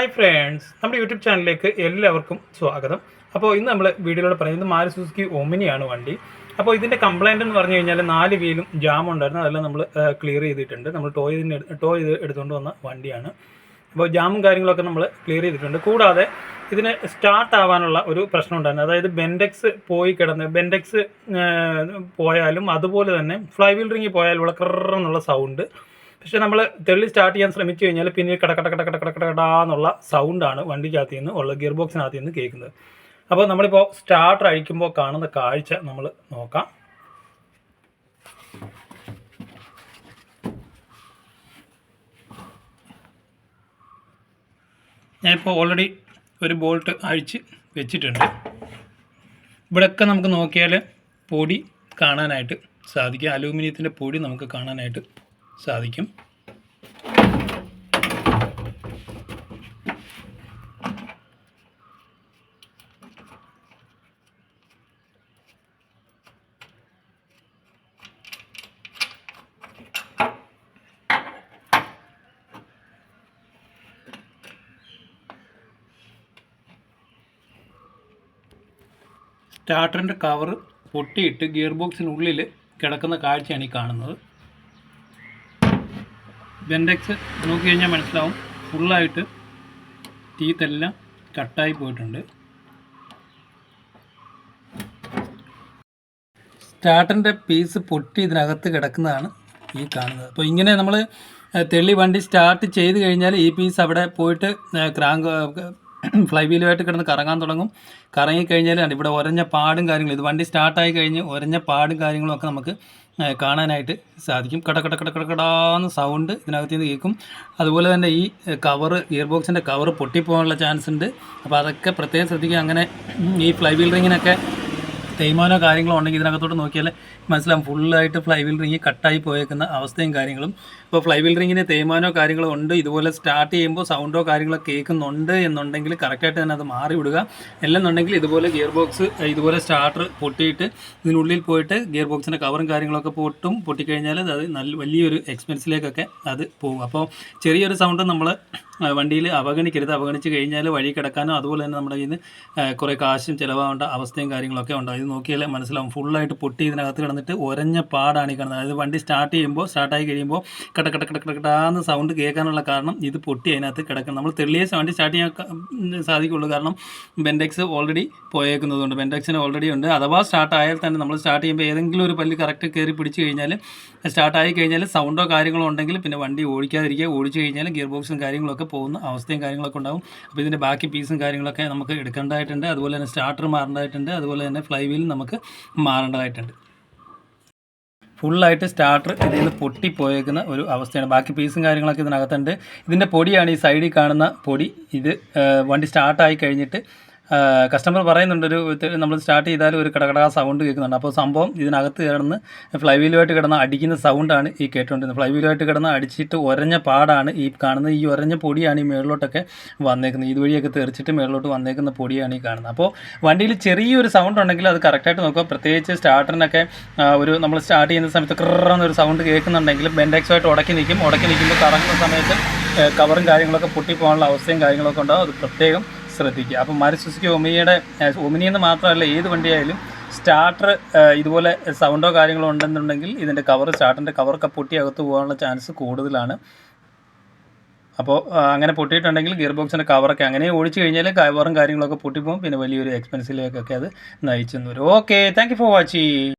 Hi friends നമ്മുടെ YouTube ചാനലിലേക്ക് എല്ലാവർക്കും സ്വാഗതം. അപ്പോൾ ഇന്ന് നമ്മൾ വീഡിയോയിലൂടെ പറയുന്നത് മാരി സുസുക്കി ഒമിനിയാണ് വണ്ടി. അപ്പോൾ ഇതിന്റെ കംപ്ലൈന്റ് എന്ന് പറഞ്ഞു കഴിഞ്ഞാൽ നാല് വീലും ജാം ഉണ്ടായിരുന്നു. അതെല്ലാം നമ്മൾ ക്ലിയർ ചെയ്തിട്ടുണ്ട്. നമ്മൾ ടോ ഇതിന് ടോ ചെയ്ത് എടുത്തുകൊണ്ട് വന്ന വണ്ടിയാണ്. അപ്പോൾ ജാമും കാര്യങ്ങളൊക്കെ നമ്മൾ ക്ലിയർ ചെയ്തിട്ടുണ്ട്. കൂടാതെ ഇതിന് സ്റ്റാർട്ട് ആവാനുള്ള ഒരു പ്രശ്നം ഉണ്ടായിരുന്നു. അതായത് ബെൻഡെക്സ് പോയി കിടന്ന് ബെൻഡെക്സ് പോയാലും അതുപോലെ തന്നെ ഫ്ലൈ വീൽ റിങ്ങിൽ പോയാലും ഉള്ള എന്നുള്ള സൗണ്ട് പക്ഷെ നമ്മൾ തെളി സ്റ്റാർട്ട് ചെയ്യാൻ ശ്രമിച്ചു കഴിഞ്ഞാൽ പിന്നെ കടക്കട കട കട കട കട കടാന്നുള്ള സൗണ്ടാണ് വണ്ടിക്കകത്ത് നിന്ന് ഉള്ള ഗിയർ ബോക്സിനകത്ത് നിന്ന് കേൾക്കുന്നത്. അപ്പോൾ നമ്മളിപ്പോൾ സ്റ്റാർട്ടർ അഴിക്കുമ്പോൾ കാണുന്ന കാഴ്ച നമ്മൾ നോക്കാം. ഞാനിപ്പോൾ ഓൾറെഡി ഒരു ബോൾട്ട് അഴിച്ച് വെച്ചിട്ടുണ്ട്. ഇവിടെയൊക്കെ നമുക്ക് നോക്കിയാൽ പൊടി കാണാനായിട്ട് സാധിക്കും. അലൂമിനിയത്തിന്റെ പൊടി നമുക്ക് കാണാനായിട്ട് സാധിക്കും. സ്റ്റാർട്ടറിന്റെ കവർ പൊട്ടിയിട്ട് ഗിയർ ബോക്സിനുള്ളിൽ കിടക്കുന്ന കാഴ്ചയാണ് ഈ കാണുന്നത്. ബെൻഡെക്സ് നോക്കി കഴിഞ്ഞാൽ മനസ്സിലാവും. ഫുള്ളായിട്ട് ടീത്തെല്ലാം കട്ടായി പോയിട്ടുണ്ട്. സ്റ്റാർട്ടറിന്റെ പീസ് പൊട്ടി ഇതിനകത്ത് കിടക്കുന്നതാണ് ഈ കാണുന്നത്. അപ്പോൾ ഇങ്ങനെ നമ്മൾ തെള്ളി വണ്ടി സ്റ്റാർട്ട് ചെയ്ത് കഴിഞ്ഞാൽ ഈ പീസ് അവിടെ പോയിട്ട് ക്രാങ്ക് ഫ്ലൈ വീലുമായിട്ട് കിടന്ന് കറങ്ങാൻ തുടങ്ങും. കറങ്ങിക്കഴിഞ്ഞാൽ ഇവിടെ ഒരഞ്ഞ പാടും കാര്യങ്ങളും ഇത് വണ്ടി സ്റ്റാർട്ടായി കഴിഞ്ഞ് ഒരഞ്ഞ പാടും കാര്യങ്ങളും ഒക്കെ നമുക്ക് കാണാനായിട്ട് സാധിക്കും. കട കട കട കടകടാന്ന് സൗണ്ട് ഇതിനകത്ത് നിന്ന് കേൾക്കും. അതുപോലെ തന്നെ ഈ കവർ ഗിയർ ബോക്സിന്റെ കവറ് പൊട്ടിപ്പോകാനുള്ള ചാൻസ് ഉണ്ട്. അപ്പോൾ അതൊക്കെ പ്രത്യേകം ശ്രദ്ധിക്കുക. അങ്ങനെ ഈ ഫ്ലൈ വീൽ റിങ്ങിനൊക്കെ തേയ്മാനോ കാര്യങ്ങളോ ഉണ്ടെങ്കിൽ ഇതിനകത്തോട്ട് നോക്കിയാൽ മനസ്സിലാവും. ഫുള്ളായിട്ട് ഫ്ലൈ വീൽ റിങ് കട്ടായി പോയേക്കുന്ന അവസ്ഥയും കാര്യങ്ങളും. ഇപ്പോൾ ഫ്ലൈ വീൽ റിങ്ങിന് തേയ്മാനോ കാര്യങ്ങളോ ഉണ്ട്. ഇതുപോലെ സ്റ്റാർട്ട് ചെയ്യുമ്പോൾ സൗണ്ടോ കാര്യങ്ങളോ കേൾക്കുന്നുണ്ട് എന്നുണ്ടെങ്കിൽ കറക്റ്റായിട്ട് തന്നെ അത് മാറി വിടുക. അല്ലെന്നുണ്ടെങ്കിൽ ഇതുപോലെ ഗിയർ ബോക്സ് ഇതുപോലെ സ്റ്റാർട്ടർ പൊട്ടിയിട്ട് ഇതിനുള്ളിൽ പോയിട്ട് ഗിയർ ബോക്സിന്റെ കവറും കാര്യങ്ങളൊക്കെ പൊട്ടും. പൊട്ടിക്കഴിഞ്ഞാൽ അത് നല്ല വലിയൊരു എക്സ്പെൻസിലേക്കൊക്കെ അത് പോകും. അപ്പോൾ ചെറിയൊരു സൗണ്ട് നമ്മൾ വണ്ടിയിൽ അവഗണിക്കരുത്. അവഗണിച്ച് കഴിഞ്ഞാൽ വഴി കിടക്കാനോ അതുപോലെ തന്നെ നമ്മുടെ ഇന്ന് കുറേ കാശും ചിലവാകേണ്ട അവസ്ഥയും കാര്യങ്ങളൊക്കെ ഉണ്ടാവും. ഇത് നോക്കിയാൽ മനസ്സിലാവും. ഫുള്ളായിട്ട് പൊട്ടി ഇതിനകത്ത് കിടന്നിട്ട് ഒരഞ്ഞ പാടാണ് ഈ കിടന്നത് അതായത് വണ്ടി സ്റ്റാർട്ട് ചെയ്യുമ്പോൾ സ്റ്റാർട്ടായി കഴിയുമ്പോൾ കട കട കട കടാന്ന് സൗണ്ട് കേൾക്കാനുള്ള കാരണം ഇത് പൊട്ടി അതിനകത്ത് കിടക്കണം. നമ്മൾ തെളിയ വണ്ടി സ്റ്റാർട്ട് ചെയ്യാൻ സാധിക്കുള്ളൂ. കാരണം ബെൻഡെക്സ് ഓൾറെഡി പോയേക്കുന്നതുകൊണ്ട് ബെൻഡെക്സിന് ഓൾറെഡി ഉണ്ട്. അഥവാ സ്റ്റാർട്ട് ആയാൽ തന്നെ നമ്മൾ സ്റ്റാർട്ട് ചെയ്യുമ്പോൾ ഏതെങ്കിലും ഒരു പല്ല് കറക്റ്റ് കയറി പിടിച്ച് കഴിഞ്ഞാൽ സ്റ്റാർട്ടായി കഴിഞ്ഞാൽ സൗണ്ടോ കാര്യങ്ങളോ ഉണ്ടെങ്കിൽ പിന്നെ വണ്ടി ഓടിക്കാതിരിക്കുക. ഓടിച്ചു കഴിഞ്ഞാൽ ഗിയർ ബോക്സും കാര്യങ്ങളൊക്കെ പോകുന്ന അവസ്ഥയും കാര്യങ്ങളൊക്കെ ഉണ്ടാവും. അപ്പോൾ ഇതിന്റെ ബാക്കി പീസും കാര്യങ്ങളൊക്കെ നമുക്ക് എടുക്കേണ്ടതായിട്ടുണ്ട്. അതുപോലെ തന്നെ സ്റ്റാർട്ടർ മാറേണ്ടതായിട്ടുണ്ട്. അതുപോലെ തന്നെ ഫ്ലൈ വീലും നമുക്ക് മാറേണ്ടതായിട്ടുണ്ട്. ഫുള്ളായിട്ട് സ്റ്റാർട്ടർ ഇതിൽ നിന്ന് പൊട്ടിപ്പോയേക്കുന്ന ഒരു അവസ്ഥയാണ്. ബാക്കി പീസും കാര്യങ്ങളൊക്കെ ഇതിനകത്തുണ്ട്. ഇതിന്റെ പൊടിയാണ് ഈ സൈഡിൽ കാണുന്ന പൊടി. ഇത് വണ്ടി സ്റ്റാർട്ടായി കഴിഞ്ഞിട്ട് കസ്റ്റമർ പറയുന്നുണ്ട് ഒരു നമ്മൾ സ്റ്റാർട്ട് ചെയ്താൽ ഒരു കടകട സൗണ്ട് കേൾക്കുന്നുണ്ട്. അപ്പോൾ സംഭവം ഇതിനകത്ത് കിടന്ന് ഫ്ലൈ വീലുമായിട്ട് കിടന്ന് അടിക്കുന്ന സൗണ്ടാണ് ഈ കേട്ടുകൊണ്ടിരുന്നത് ഫ്ലൈ വീലുമായിട്ട് കിടന്ന് അടിച്ചിട്ട് ഒരഞ്ഞ പാടാണ് ഈ കാണുന്നത്. ഈ ഒരഞ്ഞ പൊടിയാണ് ഈ മേളിലോട്ടൊക്കെ വന്നേക്കുന്നത്. ഇതുവഴിയൊക്കെ തെറിച്ചിട്ട് മേളിലോട്ട് വന്നേക്കുന്ന പൊടിയാണ് ഈ കാണുന്നത്. അപ്പോൾ വണ്ടിയിൽ ചെറിയൊരു സൗണ്ട് ഉണ്ടെങ്കിൽ അത് കറക്റ്റായിട്ട് നോക്കുക. പ്രത്യേകിച്ച് സ്റ്റാർട്ടറിനൊക്കെ ഒരു നമ്മൾ സ്റ്റാർട്ട് ചെയ്യുന്ന സമയത്ത് ക്രറെന്നൊരു സൗണ്ട് കേൾക്കുന്നുണ്ടെങ്കിൽ ബെൻഡെക്സുമായിട്ട് ഉടക്കി നിൽക്കും. ഉടക്കി നിൽക്കുമ്പോൾ കറങ്ങുന്ന സമയത്ത് കവറും കാര്യങ്ങളൊക്കെ പൊട്ടിപ്പോകാനുള്ള അവസ്ഥയും കാര്യങ്ങളൊക്കെ ഉണ്ടാവും. അത് പ്രത്യേകം ശ്രദ്ധിക്കുക. അപ്പം മാരി സുസുക്കി ഒമിനിയുടെ ഒമിനി എന്ന് മാത്രമല്ല ഏത് വണ്ടിയായാലും സ്റ്റാർട്ടർ ഇതുപോലെ സൗണ്ടോ കാര്യങ്ങളോ ഉണ്ടെന്നുണ്ടെങ്കിൽ ഇതിന്റെ കവർ സ്റ്റാർട്ടറിന്റെ കവറൊക്കെ പൊട്ടി അകത്ത് പോകാനുള്ള ചാൻസ് കൂടുതലാണ്. അപ്പോൾ അങ്ങനെ പൊട്ടിയിട്ടുണ്ടെങ്കിൽ ഗിയർ ബോക്സിന്റെ കവറൊക്കെ അങ്ങനെ ഓടിച്ചു കഴിഞ്ഞാൽ കവറും കാര്യങ്ങളൊക്കെ പൊട്ടിപ്പോകും. പിന്നെ വലിയൊരു എക്സ്പെൻസിലേക്കൊക്കെ അത് നയിച്ചെന്ന് വരും. Okay thank for watching